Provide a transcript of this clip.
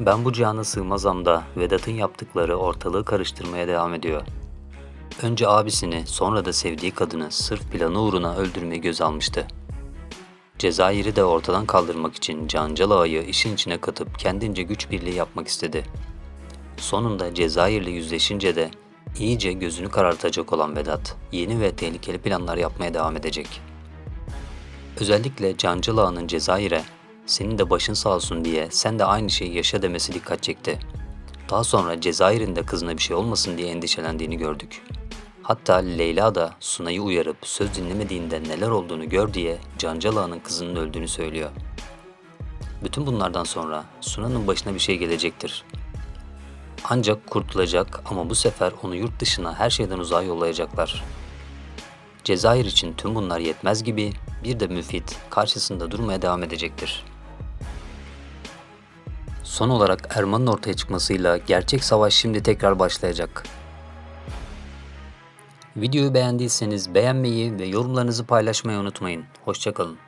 Ben bu cihana sığmazam da Vedat'ın yaptıkları ortalığı karıştırmaya devam ediyor. Önce abisini sonra da sevdiği kadını sırf planı uğruna öldürmeyi göz almıştı. Cezayir'i de ortadan kaldırmak için Cancal Ağa'yı işin içine katıp kendince güç birliği yapmak istedi. Sonunda Cezayir'le yüzleşince de iyice gözünü karartacak olan Vedat yeni ve tehlikeli planlar yapmaya devam edecek. Özellikle Cancıl Ağa'nın Cezayir'e senin de başın sağ olsun diye sen de aynı şeyi yaşa demesi dikkat çekti. Daha sonra Cezayir'in de kızına bir şey olmasın diye endişelendiğini gördük. Hatta Leyla da Sunay'ı uyarıp söz dinlemediğinde neler olduğunu gör diye Cancal Ağa'nın kızının öldüğünü söylüyor. Bütün bunlardan sonra Suna'nın başına bir şey gelecektir. Ancak kurtulacak ama bu sefer onu yurt dışına her şeyden uzağa yollayacaklar. Cezayir için tüm bunlar yetmez gibi bir de Müfit karşısında durmaya devam edecektir. Son olarak Erman'ın ortaya çıkmasıyla gerçek savaş şimdi tekrar başlayacak. Videoyu beğendiyseniz beğenmeyi ve yorumlarınızı paylaşmayı unutmayın. Hoşçakalın.